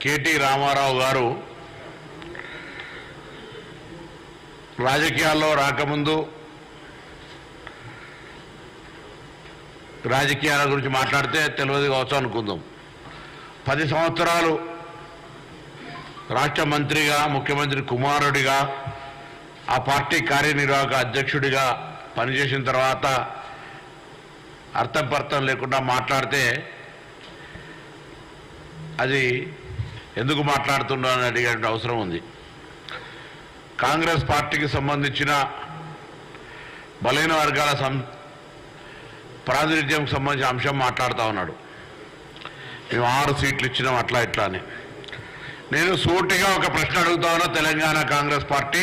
KT Ramarao గారు రాజకీయాల్లో రాకముందు రాజకీయాల గురించి మాట్లాడితే తెలియదు కావచ్చు అనుకుందాం. పది సంవత్సరాలు రాష్ట్ర మంత్రిగా ముఖ్యమంత్రి కుమారుడిగా ఆ పార్టీ కార్యనిర్వాహక అధ్యక్షుడిగా పనిచేసిన తర్వాత అర్థం పర్థం లేకుండా మాట్లాడితే అది ఎందుకు మాట్లాడుతున్నానని అడిగే అవసరం ఉంది. కాంగ్రెస్ పార్టీకి సంబంధించిన బలైన వర్గాల సం ప్రాతినిధ్యంకి సంబంధించిన అంశం మాట్లాడుతూ ఉన్నాడు. మేము ఆరు సీట్లు ఇచ్చినాం అట్లా ఇట్లా అని. నేను సూటిగా ఒక ప్రశ్న అడుగుతా ఉన్నా తెలంగాణ కాంగ్రెస్ పార్టీ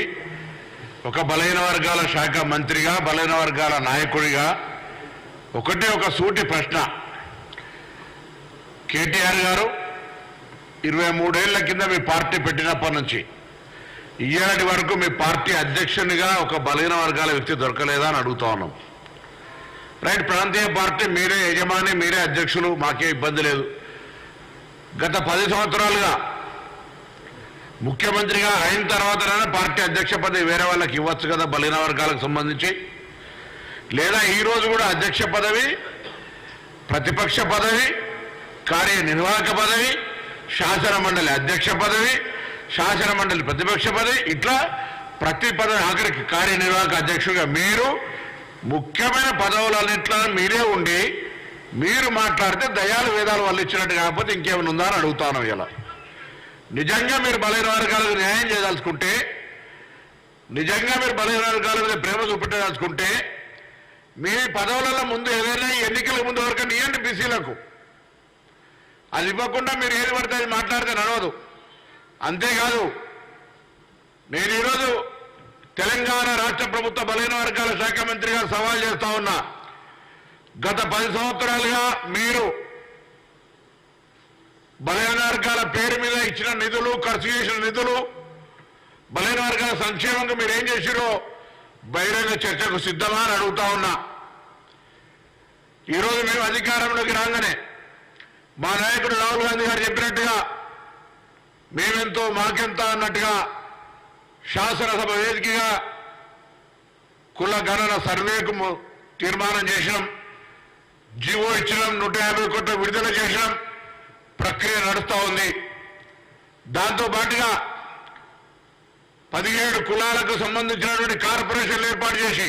ఒక బలైన వర్గాల శాఖ మంత్రిగా బలైన వర్గాల నాయకుడిగా ఒకటే ఒక సూటి ప్రశ్న. కేటీఆర్ గారు ఇరవై మూడేళ్ళ కింద మీ పార్టీ పెట్టినప్పటి నుంచి ఇయ్యాటి వరకు మీ పార్టీ అధ్యక్షునిగా ఒక బలహీన వర్గాల వ్యక్తి దొరకలేదా అని అడుగుతా ఉన్నాం. రైట్ ప్రాంతీయ పార్టీ మీరే యజమాని మీరే అధ్యక్షులు మాకే ఇబ్బంది లేదు. గత పది సంవత్సరాలుగా ముఖ్యమంత్రిగా అయిన తర్వాతనైనా పార్టీ అధ్యక్ష పదవి వేరే వాళ్ళకి ఇవ్వచ్చు కదా బలహీన వర్గాలకు సంబంధించి. లేదా ఈ రోజు కూడా అధ్యక్ష పదవి ప్రతిపక్ష పదవి కార్యనిర్వాహక పదవి శాసన మండలి అధ్యక్ష పదవి శాసన మండలి ప్రతిపక్ష పదవి ఇట్లా ప్రతి పదవి ఆఖరికి కార్యనిర్వాహక అధ్యక్షుడిగా మీరు ముఖ్యమైన పదవులన్నింటిలో మీరే ఉండి మీరు మాట్లాడితే దయాలు వేదాలు వాళ్ళు ఇచ్చినట్టు కాకపోతే ఇంకేమైనా ఉందా అని అడుగుతాను ఇలా. నిజంగా మీరు బలహీన వర్గాలకు న్యాయం చేయదలుచుకుంటే నిజంగా మీరు బలహీన వర్గాల మీద ప్రేమ చూపెట్టదలుచుకుంటే మీ పదవులలో ముందు ఏదైనా ఎన్నికల ముందు వరకు నియండి బీసీలకు. అది ఇవ్వకుండా మీరు ఏది పడితే అది మాట్లాడితే నడవదు. అంతేకాదు నేను ఈరోజు తెలంగాణ రాష్ట్ర ప్రభుత్వ బలహీన వర్గాల శాఖ మంత్రిగా సవాల్ చేస్తా ఉన్నా. గత పది సంవత్సరాలుగా మీరు బలహీన వర్గాల పేరు మీద ఇచ్చిన నిధులు ఖర్చు చేసిన నిధులు బలైన వర్గాల సంక్షేమంగా మీరు ఏం చేసిరో బహిరంగ చర్చకు సిద్ధమా అని అడుగుతా ఉన్నా. ఈరోజు మేము అధికారంలోకి రాగానే మా నాయకుడు రాహుల్ గాంధీ గారు చెప్పినట్టుగా మేమెంతో మాకెంత అన్నట్టుగా శాసనసభ వేదికగా కుల గణన సర్వేకు తీర్మానం చేసినాం. జీవో ఇచ్చినాం నూట యాభై కోట్ల విడుదల చేసినాం. ప్రక్రియ నడుస్తూ ఉంది. దాంతో పాటుగా పదిహేడు కులాలకు సంబంధించినటువంటి కార్పొరేషన్లు ఏర్పాటు చేసి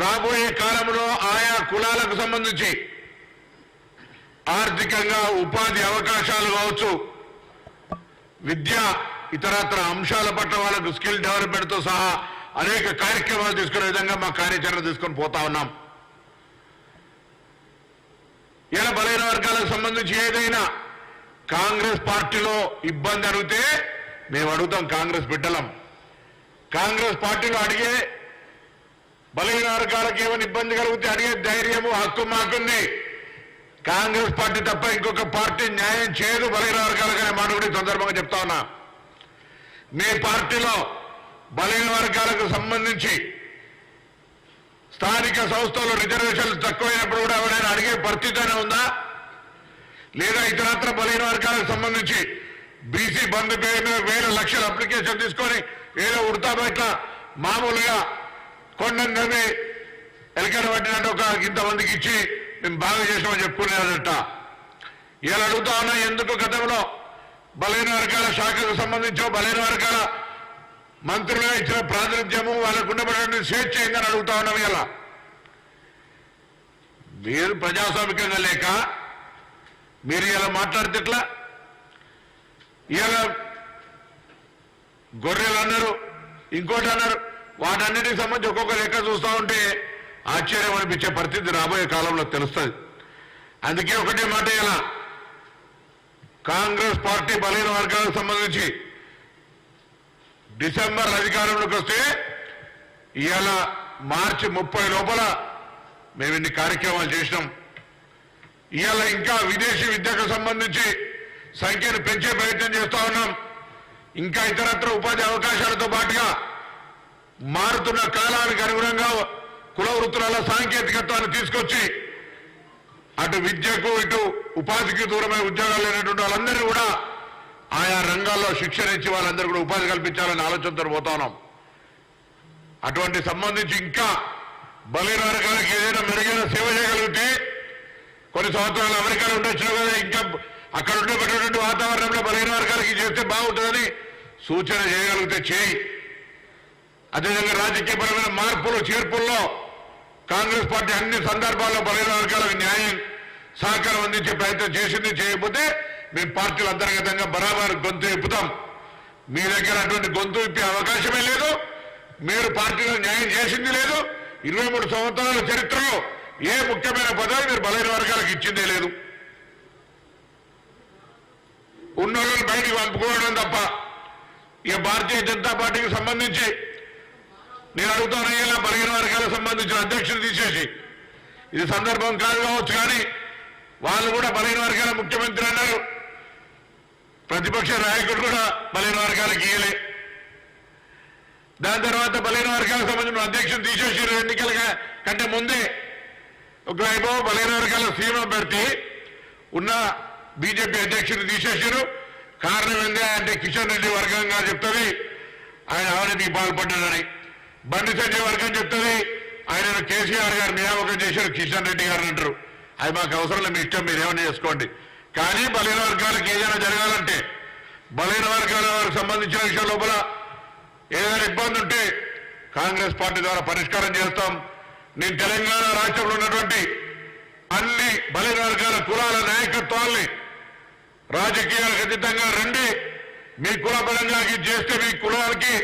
రాబోయే కాలంలో ఆయా కులాలకు సంబంధించి ఆర్థికంగా ఉపాధి అవకాశాలు కావచ్చు. విద్య ఇతరత్ర అంశాల పట్ల వాళ్ళకు స్కిల్ డెవలప్మెంట్తో సహా అనేక కార్యక్రమాలు తీసుకునే విధంగా మా కార్యాచరణ తీసుకొని పోతా ఉన్నాం. ఇలా బలైన వర్గాలకు సంబంధించి ఏదైనా కాంగ్రెస్ పార్టీలో ఇబ్బంది అడిగితే మేము అడుగుతాం కాంగ్రెస్ బిడ్డలం. కాంగ్రెస్ పార్టీలో అడిగే బలహీన వర్గాలకు ఏమైనా ఇబ్బంది కలిగితే అడిగే ధైర్యము హక్కు మాకుంది. కాంగ్రెస్ పార్టీ తప్ప ఇంకొక పార్టీ న్యాయం చేయదు బలహీన వర్గాలకు మాట కూడా సందర్భంగా చెప్తా ఉన్నా. మీ పార్టీలో బలహీన వర్గాలకు సంబంధించి స్థానిక సంస్థలు రిజర్వేషన్లు తక్కువైనప్పుడు కూడా ఎవరైనా అడిగే పరిస్థితి ఉందా? లేదా ఇతరత్ర బలహీన వర్గాలకు సంబంధించి బీసీ బంధు పేరు వేల లక్షల అప్లికేషన్ తీసుకొని ఏదో ఉడతా బయట మామూలుగా కొండ నమ్మి ఎలకడ పట్టినట్టు ఒక ఇంతమందికి ఇచ్చి మేము బాగా చేసామని చెప్పుకునేదట. ఇలా అడుగుతా ఉన్నా ఎందుకు గతంలో బలహీన వర్గాల శాఖకు సంబంధించో బలహీన వర్గాల మంత్రులుగా ఇచ్చిన ప్రాతినిధ్యము వాళ్ళకు ఉండబడిన స్వేచ్ఛ ఏందని అడుగుతా ఉన్నాం ఇలా. మీరు ప్రజాస్వామికంగా లేక మీరు ఇలా మాట్లాడితేట్లా ఇలా గొర్రెలు అన్నారు ఇంకోటి అన్నారు వాటన్నిటికి సంబంధించి ఒక్కొక్క లెక్క చూస్తూ ఉంటే ఆశ్చర్యం అనిపించే పరిస్థితి రాబోయే కాలంలో తెలుస్తుంది. అందుకే ఒకటే మాట ఇలా. కాంగ్రెస్ పార్టీ బలహీన వర్గాలకు సంబంధించి డిసెంబర్ అధికారంలోకి వస్తే ఇవాళ మార్చి ముప్పై లోపల మేము ఇన్ని కార్యక్రమాలు చేసినాం. ఇవాళ ఇంకా విదేశీ విద్యకు సంబంధించి సంఖ్యను పెంచే ప్రయత్నం చేస్తూ ఉన్నాం. ఇంకా ఇతరత్ర ఉపాధి అవకాశాలతో పాటుగా మారుతున్న కాలానికి అనుగుణంగా కుల వృత్తులలో సాంకేతికత్వాన్ని తీసుకొచ్చి అటు విద్యకు ఇటు ఉపాధికి దూరమైన ఉద్యోగాలు లేనటువంటి వాళ్ళందరినీ కూడా ఆయా రంగాల్లో శిక్షణ ఇచ్చి వాళ్ళందరూ కూడా ఉపాధి కల్పించాలని ఆలోచనతో పోతా ఉన్నాం. అటువంటి సంబంధించి ఇంకా బలైన వర్గాలకు ఏదైనా మెరుగైన సేవ చేయగలిగితే కొన్ని సంవత్సరాలు అమెరికాలో ఉండొచ్చు కదా ఇంకా అక్కడ ఉండేటటువంటి వాతావరణంలో బలైన వర్గాలకి చేస్తే బాగుంటుందని సూచన చేయగలిగితే చేయి. అదేవిధంగా రాజకీయపరమైన మార్పులు చేర్పుల్లో కాంగ్రెస్ పార్టీ అన్ని సందర్భాల్లో బలహీన వర్గాలకు న్యాయం సహకారం అందించే ప్రయత్నం చేసింది చేయకపోతే మేము పార్టీలు అంతర్గతంగా బరాబర్ గొంతు ఇప్పుతాం మీ దగ్గర అటువంటి గొంతు ఇప్పే అవకాశమే లేదు. మీరు పార్టీలో న్యాయం చేసింది లేదు. ఇరవై మూడు సంవత్సరాల చరిత్రలో ఏ ముఖ్యమైన పదవి మీరు బలైన వర్గాలకు ఇచ్చిందే లేదు. ఉన్న వాళ్ళని బయటికి పంపుకోవడం తప్ప ఇక భారతీయ జనతా పార్టీకి సంబంధించి నేను అడుగుతాను ఇలా బలహీన వర్గాలకు సంబంధించిన అధ్యక్షుడు తీసేసి? ఇది సందర్భం కాదు కావచ్చు కానీ వాళ్ళు కూడా బలహీన వర్గాల ముఖ్యమంత్రి అన్నారు. ప్రతిపక్ష నాయకుడు కూడా బలహీన వర్గాలకు ఇయ్యలే. దాని తర్వాత బలహీన వర్గాలకు సంబంధించిన అధ్యక్షుడు తీసేసారు ఎన్నికల కంటే ముందే ఒకవైపు బలహీన వర్గాల సీమ పెడితే ఉన్న బీజేపీ అధ్యక్షుడు తీసేసారు. కారణం ఏంది? అంటే కిషన్ రెడ్డి వర్గంగా చెప్తుంది. ఆయన అవినీతికి పాల్పడ్డాడని. బండి సంజయ్ వర్గం చెప్తుంది. ఆయన కేసీఆర్ గారు నియామకం చేశారు కిషన్ రెడ్డి గారు అంటారు. అది మాకు అవసరం లేదు మీ ఇష్టం మీరు ఏమైనా చేసుకోండి. కానీ బలహీన వర్గాలకు ఏదైనా జరగాలంటే బలహీన వర్గాల వారికి సంబంధించిన విషయం లోపల ఏదైనా ఇబ్బంది ఉంటే కాంగ్రెస్ పార్టీ ద్వారా పరిష్కారం చేస్తాం. నేను తెలంగాణ రాష్ట్రంలో ఉన్నటువంటి అన్ని బలహీన వర్గాల కులాల నాయకత్వాల్ని రాజకీయాలకు అతీతంగా రండి. మీ కుల పరంగా చేస్తే మీ కులాలకి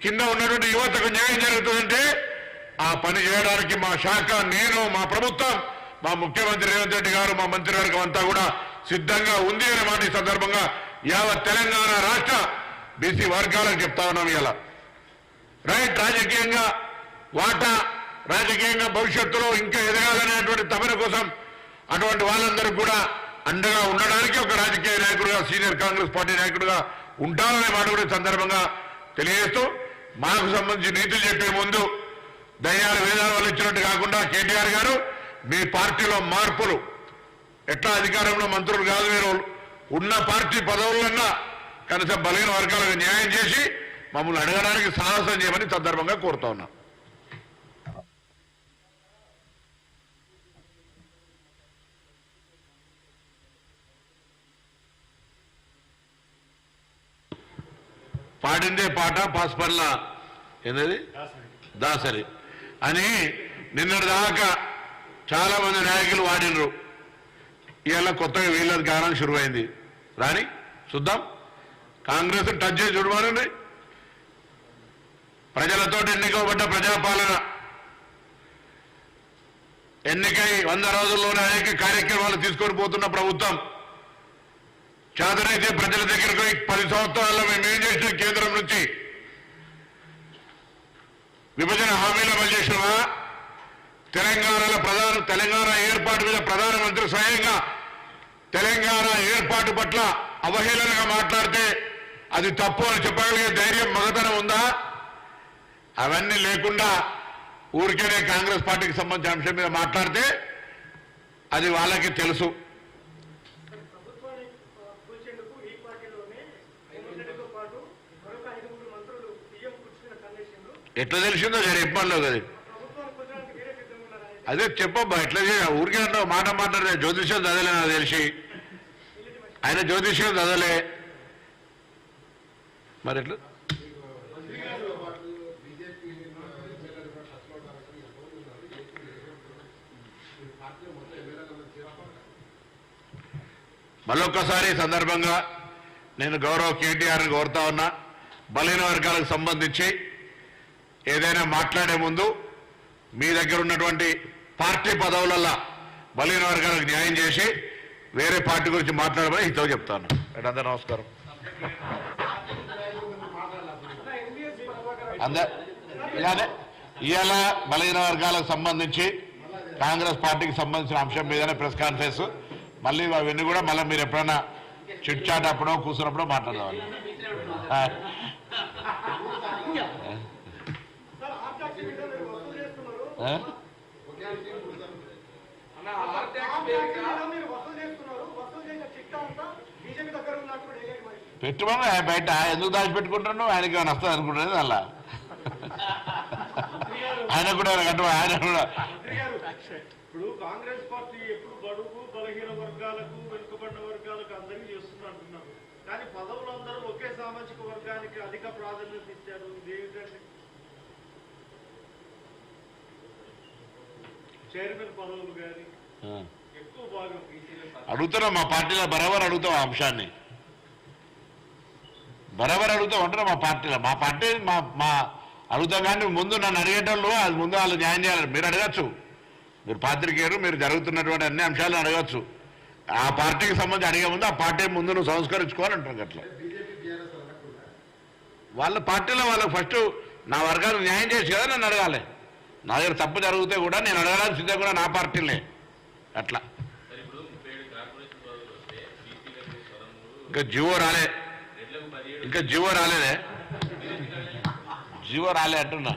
కింద ఉన్నటువంటి యువతకు న్యాయం జరుగుతుందంటే ఆ పని చేయడానికి మా శాఖ నేను మా ప్రభుత్వం మా ముఖ్యమంత్రి రేవంత్ రెడ్డి గారు మా మంత్రివర్గం అంతా కూడా సిద్ధంగా ఉంది అనే మాట ఈ సందర్భంగా యావత్ తెలంగాణ రాష్ట్ర బీసీ వర్గాలకు చెప్తా ఉన్నాం ఇలా రైట్ రాజకీయంగా వాటా రాజకీయంగా భవిష్యత్తులో ఇంకా ఎదగాలనేటువంటి తపన కోసం అటువంటి వాళ్ళందరూ కూడా అండగా ఉండడానికి ఒక రాజకీయ నాయకుడుగా సీనియర్ కాంగ్రెస్ పార్టీ నాయకుడిగా ఉంటాననే మాట కూడా సందర్భంగా తెలియజేస్తూ మాకు సంబంధించి నీతులు చెప్పే ముందు దయ్యాల వేదాల వాళ్ళు ఇచ్చినట్టు కాకుండా కేటీఆర్ గారు మీ పార్టీలో మార్పులు. ఎట్లా అధికారంలో మంత్రులు కాదు మీరు ఉన్న పార్టీ పదవులన్నా కనీసం బలహీన వర్గాలకు న్యాయం చేసి మమ్మల్ని అడగడానికి సాహసం చేయమని సందర్భంగా కోరుతా ఉన్నా. పాడిందే పాట పాస్పర్ల ఏంటది దాసరి. అని నిన్నటి దాకా చాలా మంది నాయకులు వాడినరు ఇవాళ కొత్తగా వీళ్ళది గానం శురువైంది రాని? చూద్దాం. కాంగ్రెస్ టచ్ చేసి చూడమనండి. ప్రజలతో ఎన్నికబడ్డ ప్రజాపాలన. ఎన్నికై వంద రోజుల్లోనే అనేక కార్యక్రమాలు తీసుకొని పోతున్న ప్రభుత్వం. చేతనైతే ప్రజల దగ్గరకు పది సంవత్సరాల్లో మేము ఏం చేసిన కేంద్రం నుంచి విభజన హామీలు అమలు చేసినామా? తెలంగాణలో ప్రధాన తెలంగాణ ఏర్పాటు మీద ప్రధానమంత్రి స్వయంగా తెలంగాణ ఏర్పాటు పట్ల అవహేళనగా మాట్లాడితే అది తప్పు అని చెప్పగలిగే ధైర్యం మగతనం ఉందా? అవన్నీ లేకుండా ఊరికేనే కాంగ్రెస్ పార్టీకి సంబంధించిన అంశం మీద మాట్లాడితే అది వాళ్ళకి తెలుసు. ఎట్లా తెలిసిందో సరే ఇబ్బందిలో కదా. అదే చెప్పబ్బా ఎట్లా చేయ ఊరికే అంటావు మాట మాట్లాడే జ్యోతిష్యం చదవలే నాకు తెలిసి. ఆయన జ్యోతిష్యం చదవలే. మరి ఎట్లా? మళ్ళొక్కసారి సందర్భంగా నేను గౌరవ కేటీఆర్ని కోరుతా ఉన్నా బలహీన వర్గాలకు సంబంధించి ఏదైనా మాట్లాడే ముందు మీ దగ్గర ఉన్నటువంటి పార్టీ పదవులల్లా బలహీన వర్గాలకు న్యాయం చేసి వేరే పార్టీ గురించి మాట్లాడమని ఇతో చెప్తాను. అందరూ నమస్కారం. అందరు ఇలానే ఇవాళ బలహీన వర్గాలకు సంబంధించి కాంగ్రెస్ పార్టీకి సంబంధించిన అంశం మీదనే ప్రెస్ కాన్ఫరెన్స్. మళ్ళీ అవన్నీ కూడా మళ్ళీ మీరు ఎప్పుడైనా చిట్ చాట్ అప్పుడో కూర్చున్నప్పుడో మాట్లాడదాం ఆ. సార్ ఆర్టాక్స్ మీద మీరు వసూలు చేస్తున్నారు ఆ? ఆర్టాక్స్ మీద మీరు వసూలు చేస్తున్నారు వసూలు చేసిన చిట్టా అంతా బీజేపీ దగ్గర ఉన్నట్టు డైలీ మరి పెట్టుమని ఆయన బయట ఎందుకు దాచిపెట్టుకుంటున్నావు? ఆయనకి ఏమైనా వస్తుంది అనుకుంటున్నది అలా? ఆయన కూడా కట్ట ఆయన కూడా. ఇప్పుడు కాంగ్రెస్ పార్టీ ఎప్పుడు బడుగు బలహీన వర్గాలకు వెనుకబడిన వర్గాలకు అందరికీ చేస్తున్నా అంటున్నారు. కానీ పదవులందరూ ఒకే సామాజిక వర్గానికి అధిక ప్రాధాన్యత ఇచ్చారు. చైర్మన్ పదవులు కానీ ఆ. ఎక్కువ భాగం బీసీలకు అడుగుతున్నాం మా పార్టీలో? బరాబర్ అడుగుతాం ఆ అంశాన్ని. బరాబర్ అడుగుతాం అంటారు మా పార్టీలో? మా పార్టీ మా మా అడుగుతాం కానీ ముందు నన్ను అడిగేటోళ్ళు అది ముందు వాళ్ళు న్యాయం చేయాలి మీరు అడగచ్చు. మీరు పాత్రికేయులు మీరు జరుగుతున్నటువంటి అన్ని అంశాలను అడగచ్చు. ఆ పార్టీకి సంబంధించి అడిగే ముందు ఆ పార్టీ ముందు నువ్వు సంస్కరించుకోవాలి అంటారు అట్లా వాళ్ళ పార్టీలో వాళ్ళకి ఫస్ట్ నా వర్గానికి న్యాయం చేసి కదా నన్ను అడగాలి. నా దగ్గర తప్పు జరిగితే కూడా నేను అడగడానికి సిద్ధం కూడా నా పార్టీలే అట్లా. ఇంకా జీవో రాలే. ఇంకా జీవో రాలేదే. జీవో రాలే అంటున్నా.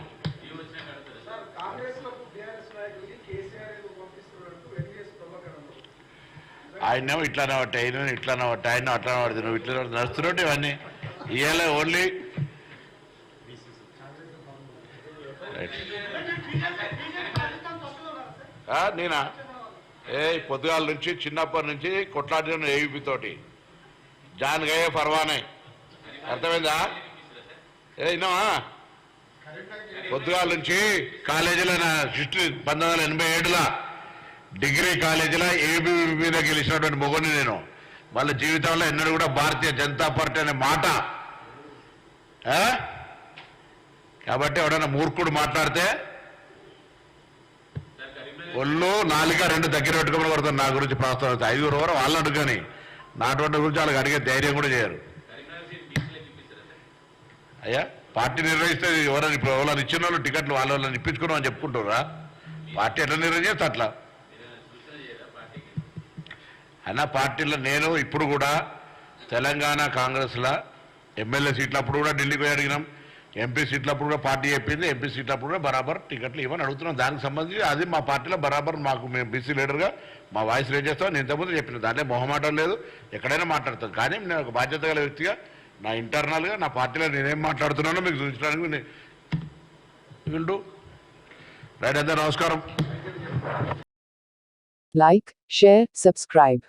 ఆయన ఇట్లానే పట్టే ఆయన ఇట్లానే పట్టే ఆయన అట్లానే పడుతుంది నువ్వు ఇట్లా నడుస్తున్నట్టు ఇవన్నీ. ఇవాళ ఓన్లీ. నేనా? ఏ పొద్దుగాల నుంచి చిన్నప్పటి నుంచి కొట్లాడిన ఏవిపి తోటి. జాన్ గయే పర్వానే అర్థమైందా? ఏ విన్నావా? పొద్దుగాల నుంచి కాలేజీలో నా హిస్టరీ పంతొమ్మిది వందల ఎనభై ఏడులో డిగ్రీ కాలేజీలో ఏబీ మీద గెలిచినటువంటి మొగని నేను. వాళ్ళ జీవితంలో ఎన్నడూ కూడా భారతీయ జనతా పార్టీ అనే మాట. కాబట్టి ఎవడన్నా మూర్ఖుడు మాట్లాడితే ఒళ్ళు నాలుక రెండు దగ్గర పెట్టుకుని పడుతుంది నా గురించి ప్రస్తావిస్తే ఐదుగురు వరకు వాళ్ళు అడుగుని నాటువంటి గురించి వాళ్ళకి అడిగే ధైర్యం కూడా చేయరు. అయ్యా పార్టీ నిర్వహిస్తే ఎవరైనా ఇప్పుడు ఎవరైనా ఇచ్చిన వాళ్ళు టికెట్లు వాళ్ళ వాళ్ళని ఇప్పించుకున్నాం అని చెప్పుకుంటారా పార్టీ ఎట్లా నిర్వహిస్తే అట్లా. అయినా పార్టీలో నేను ఇప్పుడు కూడా తెలంగాణ కాంగ్రెస్లో ఎమ్మెల్యే సీట్లప్పుడు కూడా ఢిల్లీకి పోయి అడిగినాం. ఎంపీ సీట్లప్పుడు కూడా పార్టీ చెప్పింది ఎంపీ సీట్లప్పుడు కూడా బరాబర్ టికెట్లు ఇవ్వని అడుగుతున్నాం. దానికి సంబంధించి అది మా పార్టీలో బరాబర్ మాకు మేము బీసీ లీడర్గా మా వాయిస్ రేజ్ చేస్తాం నేను ఇంతకుముందు చెప్పిన. దాంట్లో మొహమాటం లేదు ఎక్కడైనా మాట్లాడతాను కానీ నేను ఒక బాధ్యత గల వ్యక్తిగా నా ఇంటర్నల్గా నా పార్టీలో నేనేం మాట్లాడుతున్నానో మీకు చూపించడానికి నే- రైట్ అందరూ నమస్కారం. Like share subscribe